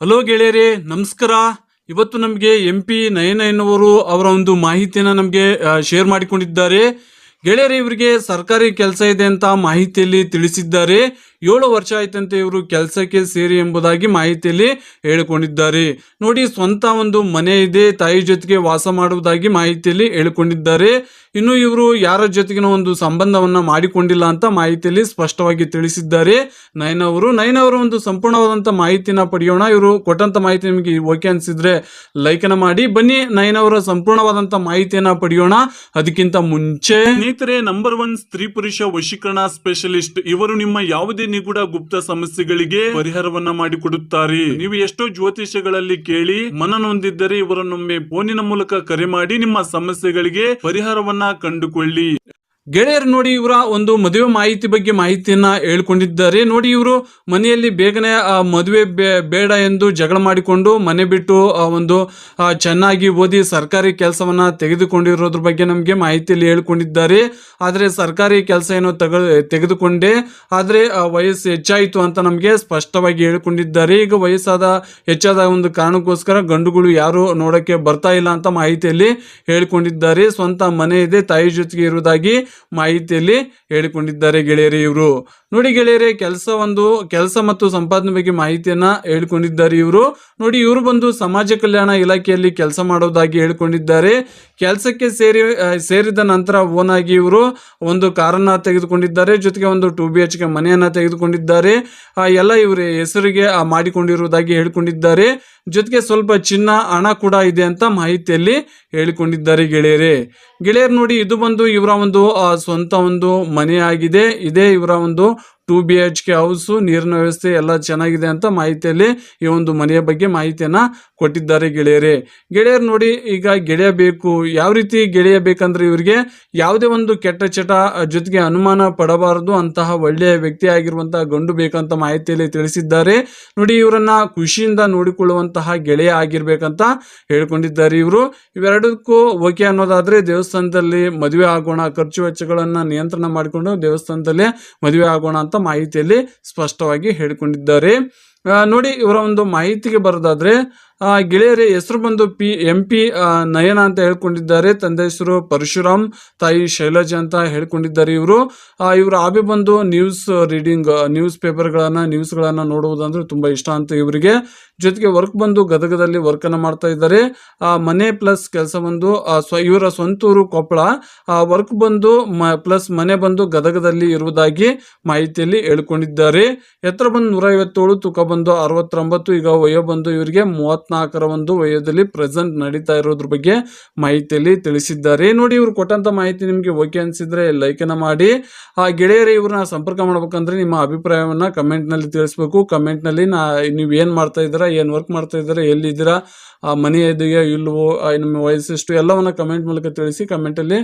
Hello ಗೆಳೆಯರೇ, ನಮಸ್ಕಾರ. ಇವತ್ತು ನಮಗೆ ಎಂ ಪಿ ನಯನಯ್ಯನವರು ಅವರ ಒಂದು ಮಾಹಿತಿಯನ್ನು ನಮಗೆ ಶೇರ್ ಮಾಡಿಕೊಂಡಿದ್ದಾರೆ. ಗೆಳೆಯರೇ, ಇವರಿಗೆ ಸರ್ಕಾರಿ ಕೆಲಸ ಇದೆ ಅಂತ ಮಾಹಿತಿಯಲ್ಲಿ ತಿಳಿಸಿದ್ದಾರೆ. ಏಳು ವರ್ಷ ಆಯ್ತಂತೆ ಇವರು ಕೆಲಸಕ್ಕೆ ಸೇರಿ ಎಂಬುದಾಗಿ ಮಾಹಿತಿಯಲ್ಲಿ ಹೇಳಿಕೊಂಡಿದ್ದಾರೆ. ನೋಡಿ, ಸ್ವಂತ ಒಂದು ಮನೆ ಇದೆ, ತಾಯಿ ಜೊತೆಗೆ ವಾಸ ಮಾಡುವುದಾಗಿ ಮಾಹಿತಿಯಲ್ಲಿ ಹೇಳಿಕೊಂಡಿದ್ದಾರೆ. ಇನ್ನು ಇವರು ಯಾರ ಜೊತೆಗಿನ ಒಂದು ಸಂಬಂಧವನ್ನ ಮಾಡಿಕೊಂಡಿಲ್ಲ ಅಂತ ಮಾಹಿತಿಯಲ್ಲಿ ಸ್ಪಷ್ಟವಾಗಿ ತಿಳಿಸಿದ್ದಾರೆ. ನಯನ ಅವರು, ನಯನ ಅವರ ಒಂದು ಸಂಪೂರ್ಣವಾದಂತಹ ಮಾಹಿತಿನ ಪಡೆಯೋಣ. ಇವರು ಕೊಟ್ಟಂತ ಮಾಹಿತಿ ನಿಮಗೆ ಓಕೆ ಅನ್ಸಿದ್ರೆ ಲೈಕನ ಮಾಡಿ. ಬನ್ನಿ, ನಯನ ಅವರ ಸಂಪೂರ್ಣವಾದಂತಹ ಮಾಹಿತಿಯನ್ನ ಪಡೆಯೋಣ. ಅದಕ್ಕಿಂತ ಮುಂಚೆ. ಸ್ನೇಹಿತರೆ ನಂಬರ್ ಒನ್ ಸ್ತ್ರೀ ಪುರುಷ ವಶೀಕರಣ ಸ್ಪೆಷಲಿಸ್ಟ್ ಇವರು ನಿಮ್ಮ ಯಾವುದೇ ನಿಗೂಢ ಗುಪ್ತ ಸಮಸ್ಯೆಗಳಿಗೆ ಪರಿಹಾರವನ್ನ ಮಾಡಿಕೊಡುತ್ತಾರೆ. ನೀವು ಎಷ್ಟೋ ಜ್ಯೋತಿಷಗಳಲ್ಲಿ ಕೇಳಿ ಮನನೊಂದಿದ್ದರೆ ಇವರನ್ನೊಮ್ಮೆ ಫೋನಿನ ಮೂಲಕ ಕರೆ ಮಾಡಿ ನಿಮ್ಮ ಸಮಸ್ಯೆಗಳಿಗೆ ಪರಿಹಾರವನ್ನ ಕಂಡುಕೊಳ್ಳಿ. ಗೆಳೆಯರು ನೋಡಿ ಇವರ ಒಂದು ಮದುವೆ ಮಾಹಿತಿ ಬಗ್ಗೆ ಮಾಹಿತಿಯನ್ನ ಹೇಳ್ಕೊಂಡಿದ್ದಾರೆ. ನೋಡಿ ಇವರು ಮನೆಯಲ್ಲಿ ಬೇಗನೆ ಮದುವೆ ಬೇಡ ಎಂದು ಜಗಳ ಮಾಡಿಕೊಂಡು ಮನೆ ಬಿಟ್ಟು ಒಂದು ಚೆನ್ನಾಗಿ ಓದಿ ಸರ್ಕಾರಿ ಕೆಲಸವನ್ನ ತೆಗೆದುಕೊಂಡಿರೋದ್ರ ಬಗ್ಗೆ ನಮಗೆ ಮಾಹಿತಿಯಲ್ಲಿ ಹೇಳ್ಕೊಂಡಿದ್ದಾರೆ. ಆದರೆ ಸರ್ಕಾರಿ ಕೆಲಸ ಏನೋ ತಗ, ತೆಗೆದುಕೊಂಡೆ. ಆದರೆ ವಯಸ್ಸು ಹೆಚ್ಚಾಯಿತು ಅಂತ ನಮಗೆ ಸ್ಪಷ್ಟವಾಗಿ ಹೇಳ್ಕೊಂಡಿದ್ದಾರೆ. ಈಗ ವಯಸ್ಸಾದ, ಹೆಚ್ಚಾದ ಒಂದು ಕಾರಣಕ್ಕೋಸ್ಕರ ಗಂಡುಗಳು ಯಾರು ನೋಡಕ್ಕೆ ಬರ್ತಾ ಇಲ್ಲ ಅಂತ ಮಾಹಿತಿಯಲ್ಲಿ ಹೇಳ್ಕೊಂಡಿದ್ದಾರೆ. ಸ್ವಂತ ಮನೆ ಇದೆ, ತಾಯಿ ಜೊತೆಗೆ ಇರುವುದಾಗಿ ಮಾಹಿತಿಯಲ್ಲಿ ಹೇಳಿಕೊಂಡಿದ್ದಾರೆ ಗೆಳೆಯರೇ ಇವರು. ನೋಡಿ ಗೆಳೆಯರೇ, ಕೆಲಸ ಒಂದು, ಕೆಲಸ ಮತ್ತು ಸಂಪಾದನೆ ಬಗ್ಗೆ ಮಾಹಿತಿಯನ್ನ ಹೇಳಿಕೊಂಡಿದ್ದಾರೆ ಇವರು. ನೋಡಿ ಇವರು ಬಂದು ಸಮಾಜ ಕಲ್ಯಾಣ ಇಲಾಖೆಯಲ್ಲಿ ಕೆಲಸ ಮಾಡೋದಾಗಿ ಹೇಳ್ಕೊಂಡಿದ್ದಾರೆ. ಕೆಲಸಕ್ಕೆ ಸೇರಿ ಸೇರಿದ ನಂತರ ಓನ್ ಆಗಿ ಇವರು ಒಂದು ಕಾರನ್ನು ತೆಗೆದುಕೊಂಡಿದ್ದಾರೆ. ಜೊತೆಗೆ ಒಂದು ಟು ಬಿ ಎಚ್ ಕೆ ಮನೆಯನ್ನ ತೆಗೆದುಕೊಂಡಿದ್ದಾರೆ. ಎಲ್ಲ ಇವರ ಹೆಸರಿಗೆ ಮಾಡಿಕೊಂಡಿರುವುದಾಗಿ ಹೇಳಿಕೊಂಡಿದ್ದಾರೆ. ಜೊತೆಗೆ ಸ್ವಲ್ಪ ಚಿನ್ನ, ಹಣ ಕೂಡ ಇದೆ ಅಂತ ಮಾಹಿತಿಯಲ್ಲಿ ಹೇಳಿಕೊಂಡಿದ್ದಾರೆ ಗೆಳೆಯರೇ. ಗೆಳೆಯರು ನೋಡಿ, ಇದು ಬಂದು ಇವರ ಒಂದು ಸ್ವಂತ ಒಂದು ಮನೆಯಾಗಿದೆ ಇದೇ ಇವರ ಒಂದು two B H K house, ನೀರಿನ ವ್ಯವಸ್ಥೆ ಎಲ್ಲ ಚೆನ್ನಾಗಿದೆ ಅಂತ ಮಾಹಿತಿಯಲ್ಲಿ ಈ ಒಂದು ಮನೆಯ ಬಗ್ಗೆ ಮಾಹಿತಿಯನ್ನ ಕೊಟ್ಟಿದ್ದಾರೆ ಗೆಳೆಯರೇ. ಗೆಳೆಯರು ನೋಡಿ, ಈಗ ಗೆಳೆಯಬೇಕು, ಯಾವ ರೀತಿ ಗೆಳೆಯಬೇಕಂದ್ರೆ ಇವರಿಗೆ ಯಾವುದೇ ಒಂದು ಕೆಟ್ಟ ಚಟ ಜೊತೆಗೆ ಅನುಮಾನ ಪಡಬಾರದು ಅಂತಹ ಒಳ್ಳೆಯ ವ್ಯಕ್ತಿ ಆಗಿರುವಂತಹ ಗಂಡು ಬೇಕಂತ ಮಾಹಿತಿಯಲ್ಲಿ ತಿಳಿಸಿದ್ದಾರೆ. ನೋಡಿ, ಇವರನ್ನ ಖುಷಿಯಿಂದ ನೋಡಿಕೊಳ್ಳುವಂತಹ ಗೆಳೆಯ ಆಗಿರ್ಬೇಕಂತ ಹೇಳ್ಕೊಂಡಿದ್ದಾರೆ ಇವರು. ಇವೆರಡಕ್ಕೂ ಓಕೆ ಅನ್ನೋದಾದ್ರೆ ದೇವಸ್ಥಾನದಲ್ಲಿ ಮದುವೆ ಆಗೋಣ, ಖರ್ಚು ವೆಚ್ಚಗಳನ್ನ ನಿಯಂತ್ರಣ ಮಾಡಿಕೊಂಡು ದೇವಸ್ಥಾನದಲ್ಲೇ ಮದುವೆ ಆಗೋಣ ಅಂತ ಮಾಹಿತಿಯಲ್ಲಿ ಸ್ಪಷ್ಟವಾಗಿ ಹೇಳಿಕೊಂಡಿದ್ದಾರೆ. ನೋಡಿ ಇವರ ಒಂದು ಮಾಹಿತಿಗೆ ಬರೋದಾದ್ರೆ ಗೆಳೆಯರ ಹೆಸರು ಬಂದು ಪಿ ಎಂ ಪಿ ನಯನ ಅಂತ ಹೇಳ್ಕೊಂಡಿದ್ದಾರೆ. ತಂದೆ ಹೆಸರು ಪರಶುರಾಮ್ ತಾಯಿ ಶೈಲಜಾ ಅಂತ ಹೇಳ್ಕೊಂಡಿದ್ದಾರೆ ಇವರು. ಇವರ ಹಾಬಿ ಬಂದು ನ್ಯೂಸ್ ರೀಡಿಂಗ್ ನ್ಯೂಸ್ ಪೇಪರ್ಗಳನ್ನು ನ್ಯೂಸ್ಗಳನ್ನು ನೋಡುವುದಂದ್ರೆ ತುಂಬ ಇಷ್ಟ ಅಂತ ಇವರಿಗೆ. ಜೊತೆಗೆ ವರ್ಕ್ ಬಂದು ಗದಗದಲ್ಲಿ ವರ್ಕನ್ನು ಮಾಡ್ತಾ ಇದ್ದಾರೆ. ಆ, ಮನೆ ಪ್ಲಸ್ ಕೆಲಸ ಬಂದು ಆ, ಸ್ವ ಇವರ ಸ್ವಂತೂರು ಕೊಪ್ಪಳ. ವರ್ಕ್ ಬಂದು ಮ ಪ್ಲಸ್ ಮನೆ ಬಂದು ಗದಗದಲ್ಲಿ ಇರುವುದಾಗಿ ಮಾಹಿತಿಯಲ್ಲಿ ಹೇಳ್ಕೊಂಡಿದ್ದಾರೆ. ಎತ್ತರ ಬಂದು ನೂರ ಐವತ್ತೇಳು ತೂಕ ಬಂದು ಅರವತ್ತೊಂಬತ್ತು ಈಗ ವಯೋ ಬಂದು ಇವರಿಗೆ ಮೂವತ್ನಾಲ್ಕರ ಒಂದು ವಯೋದಲ್ಲಿ ಪ್ರೆಸೆಂಟ್ ನಡೀತಾ ಇರೋದ್ರ ಬಗ್ಗೆ ಮಾಹಿತಿಯಲ್ಲಿ ತಿಳಿಸಿದ್ದಾರೆ. ನೋಡಿ, ಇವರು ಕೊಟ್ಟಂತ ಮಾಹಿತಿ ನಿಮಗೆ ಓಕೆ ಅನ್ಸಿದ್ರೆ ಲೈಕನ್ನ ಮಾಡಿ. ಆ ಗೆಳೆಯರೇ, ಇವ್ರನ್ನ ಸಂಪರ್ಕ ಮಾಡ್ಬೇಕಂದ್ರೆ ನಿಮ್ಮ ಅಭಿಪ್ರಾಯವನ್ನ ಕಮೆಂಟ್ನಲ್ಲಿ ತಿಳಿಸ್ಬೇಕು. ಕಮೆಂಟ್ನಲ್ಲಿ ನಾ, ನೀವು ಏನ್ ಮಾಡ್ತಾ ಇದ್ದೀರಾ, ಏನ್ ವರ್ಕ್ ಮಾಡ್ತಾ ಇದ್ದೀರಾ, ಎಲ್ಲಿದ್ದೀರಾ, ಆ ಮನೆ ಇದೆಯಾ ಇಲ್ವೋ ನಿಮ್ಮ ವಯಸ್ಸಿಷ್ಟು ಎಲ್ಲವನ್ನ ಕಮೆಂಟ್ ಮೂಲಕ ತಿಳಿಸಿ ಕಮೆಂಟಲ್ಲಿ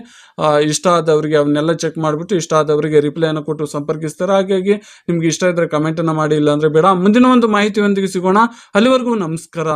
ಇಷ್ಟ ಆದವರಿಗೆ ಅವನ್ನೆಲ್ಲ ಚೆಕ್ ಮಾಡಿಬಿಟ್ಟು, ಇಷ್ಟ ಆದವರಿಗೆ ರಿಪ್ಲೈಯನ್ನು ಕೊಟ್ಟು ಸಂಪರ್ಕಿಸ್ತಾರೆ. ಹಾಗಾಗಿ ನಿಮ್ಗೆ ಇಷ್ಟ ಇದ್ರೆ ಕಮೆಂಟನ್ನು ಮಾಡಿ ಇಲ್ಲ ಅಂದ್ರೆ ಬೇಡ. ಮುಂದಿನ ಒಂದು ಮಾಹಿತಿಯೊಂದಿಗೆ ಸಿಗೋಣ. ಅಲ್ಲಿವರೆಗೂ ನಮಸ್ಕಾರ.